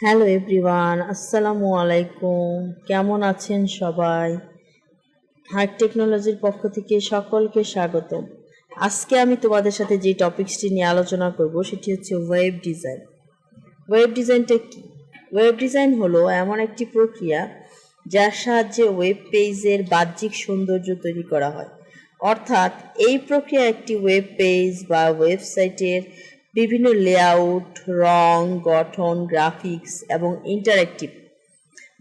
Hello everyone, আসসালামু আলাইকুম। কেমন আছেন সবাই? হাইক টেকনোলজির পক্ষ থেকে সকলকে স্বাগতম। আজকে আমি তোমাদের সাথে যে টপিকসটি নিয়ে আলোচনা করব, সেটি হচ্ছে ওয়েব ডিজাইন ওয়েব ডিজাইনটা কি? ওয়েব ডিজাইন হলো এমন একটি প্রক্রিয়া যার সাহায্যে ওয়েব পেজের বাহ্যিক সৌন্দর্য তৈরি করা হয়। অর্থাৎ এই প্রক্রিয়া একটি ওয়েব পেজ বা ওয়েবসাইটের বিভিন্ন লেআউট রং, গঠন গ্রাফিক্স এবং ইন্টারেক্টিভ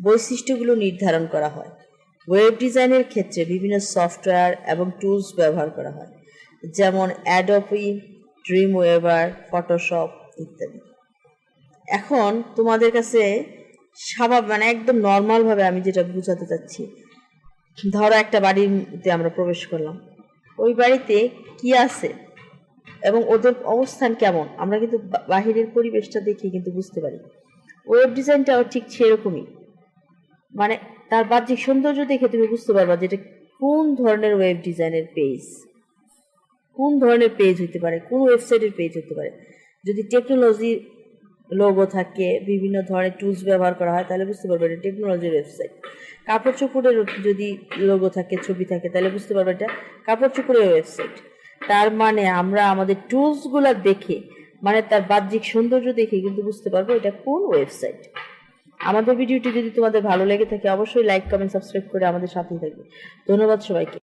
বৈশিষ্ট্যগুলো নির্ধারণ করা হয়। ওয়েব ডিজাইনের ক্ষেত্রে বিভিন্ন সফটওয়্যার এবং টুলস ব্যবহার করা হয়, যেমন অ্যাডোপি ড্রিম ওয়েবার ফটোশপ ইত্যাদি। এখন তোমাদের কাছে স্বাভাবিক মানে একদম নর্মালভাবে আমি যেটা বোঝাতে চাচ্ছি, ধরো একটা বাড়িতে আমরা প্রবেশ করলাম, ওই বাড়িতে কি আছে? এবং ওদের অবস্থান কেমন? আমরা কিন্তু বাহিরের পরিবেশটা দেখে কিন্তু বুঝতে পারি। ওয়েব ডিজাইনটাও ঠিক সেরকমই। মানে তার বাহ্যিক সৌন্দর্য দেখে তুমি বুঝতে পারবা যে এটা কোন ধরনের ওয়েব ডিজাইনের পেজ কোন ধরনের পেজ হতে পারে? কোন ওয়েবসাইটের পেজ হতে পারে? যদি টেকনোলজি লোগো থাকে, বিভিন্ন ধরনের টুলস ব্যবহার করা হয়, তাহলে বুঝতে পারবে এটা টেকনোলজির ওয়েবসাইট কাপড় চোপড়ের যদি লোগো থাকে, ছবি থাকে, তাহলে বুঝতে পারবে এটা কাপড় চোপড়ের ওয়েবসাইট তার মানে আমরা আমাদের টুলসগুলো দেখে মানে তার বাহ্যিক সৌন্দর্য দেখে কিন্তু বুঝতে পারব এটা কোন ওয়েবসাইট আমাদের ভিডিওটি যদি তোমাদের ভালো লেগে থাকে, অবশ্যই লাইক কমেন্ট সাবস্ক্রাইব করে আমাদের সাথেই থাকবে। ধন্যবাদ সবাইকে।